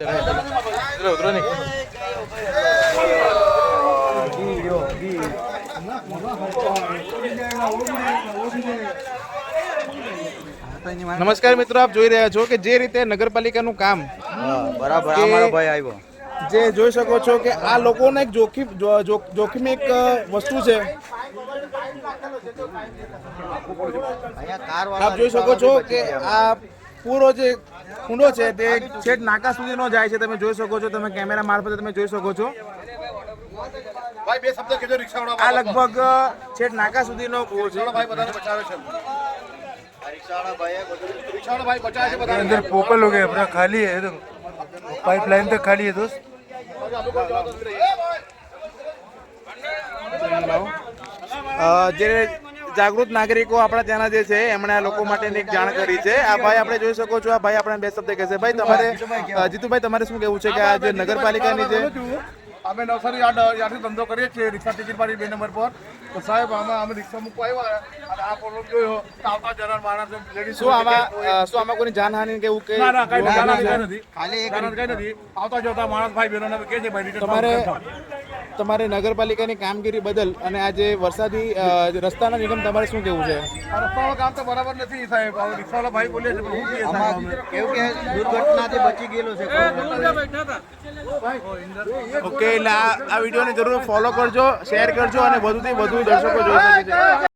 ઉતરો નમસ્કાર મિત્રો આપ જોઈ રહ્યા છો કે જે રીતે નગરપાલિકાનું કામ બરાબર કે- ભાઈ આવ્યો. જે જોઈ શકો છો કે આ લોકોને એક જોખમ જો- જો- એક વસ્તુ છે. આપ જોઈ શકો છો કે આ પૂરો જે કુંડો છે તે છેક નાકા સુધી નો જાય છે તમે જોઈ શકો છો તમે કેમેરા મારફતે તમે જોઈ શકો છો ભાઈ બે શબ્દ કીધો રિક્ષાવાળા આ લગભગ છેક નાકા સુધીનો કૂવો છે ભાઈ બધાને બચાવે છે રિક્ષાવાળા ભાઈએ બધું રિક્ષાવાળા ભાઈ બચાવે છે બધાને अंदर पोपल हो गए अपना खाली है तो पाइपलाइन तक खाली है दोस्त અ, જે જાગૃત નાગરિકો આપણા ત્યાંના જે છે એમણે આ લોકો માટેની એક જાણ કરી છે. આ ભાઈ આપણે જોઈ શકો છો આ ભાઈ આપણે બે શબ્દ કહેશે ભાઈ તમારે જીતુભાઈ તમારે શું કેવું છે કે આ જે નગરપાલિકાની જે અમે નવસારી યાર્ડ યાર્ડથી ધંધો કરીએ છીએ રિક્ષા ટિકિટ મારી બે નંબર પર. તો સાહેબ આમાં અમે રિક્ષા મૂકવા આવ્યા અને આ પ્રોબ્લેમ જોયો. તો આવતા જનાર માણસ લેડીઝ શું આમાં શું આમાં કોઈ જાનહાનિ કે એવું કે ના ના કઈ નથી ખાલી એક કઈ નથી આવતા જતા માણસ ભાઈ બહેનોને કે છે ભાઈ રિટર્ન તમારે તમારે નગરપાલિકાની કામગીરી બદલ અને આ જે વરસાદી રસ્તાના નિગમ તમારે શું કેવું છે? આ રસ્તાનું કામ તો બરાબર નથી સાહેબ. હવે રિક્ષાવાળા ભાઈ બોલે છે હું અમે? કેવું કે દુર્ઘટનાથી બચી ગયેલો છે. ઓકે એટલે આ આ વિડીયોને જરૂર ફોલો કરજો શેર કરજો અને વધુથી વધુ દર્શકો જોઈ શકે છે.